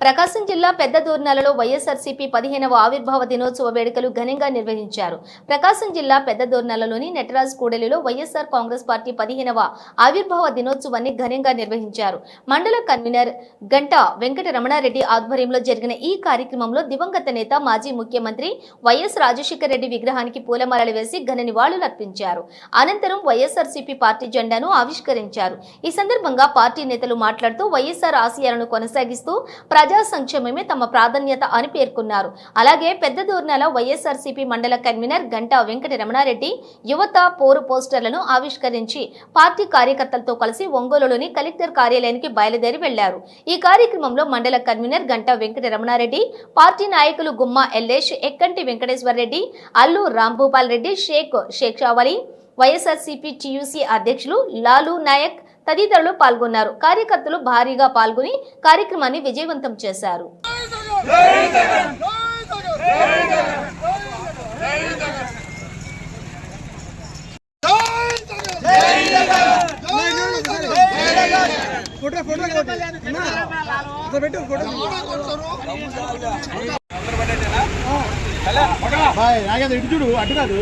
ప్రకాశం జిల్లా పెద్ద దూర్నాలలో వైఎస్ఆర్సీపీ పదిహేనవ ఆవిర్భావ దినోత్సవ వేడుకలు ఘనంగా నిర్వహించారు. ప్రకాశం జిల్లా పెద్ద దూర్నాలలోని నటరాజ్ కూడలిలో వైఎస్ఆర్ కాంగ్రెస్ పార్టీ పదిహేనవ ఆవిర్భావ దినోత్సవాన్ని ఘనంగా నిర్వహించారు. మండల కన్వీనర్ గంట వెంకట రమణారెడ్డి ఆధ్వర్యంలో జరిగిన ఈ కార్యక్రమంలో దివంగత నేత మాజీ ముఖ్యమంత్రి వైఎస్ రాజశేఖర రెడ్డి విగ్రహానికి పూలమాలలు వేసి ఘన నివాళులర్పించారు అనంతరం వైఎస్ఆర్సీపీ పార్టీ జెండాను ఆవిష్కరించారు. ఈ సందర్భంగా పార్టీ నేతలు మాట్లాడుతూ వైఎస్ఆర్ ఆశయాలను కొనసాగిస్తూ ప్రజా సంక్షేమమే తమ ప్రాధాన్యత అని పేర్కొన్నారు. అలాగే పెద్ద దూర్నాల వైఎస్ఆర్సీపీ మండల కన్వీనర్ గంటా వెంకట రమణారెడ్డి యువత పోరు పోస్టర్లను ఆవిష్కరించి పార్టీ కార్యకర్తలతో కలిసి ఒంగోలులోని కలెక్టర్ కార్యాలయానికి బయలుదేరి వెళ్ళారు. ఈ కార్యక్రమంలో మండల కన్వీనర్ గంటా వెంకట రమణారెడ్డి పార్టీ నాయకులు గుమ్మా ఎల్లేష్ ఎక్కంటి వెంకటేశ్వర రెడ్డి అల్లు రాంభూపాల్ రెడ్డి షేక్ షేక్షావళి వైఎస్ఆర్సీపీ టీయూసీ అధ్యక్షులు లాలు నాయక్ తదితరులు పాల్గొన్నారు కార్యకర్తలు భారీగా పాల్గొని కార్యక్రమాన్ని విజయవంతం చేశారు ఫోటో ఫోటో అన్నా, పెట్టు ఫోటో బాయ్ నాగేంద్ర ఇటు చూడు అటు కాదు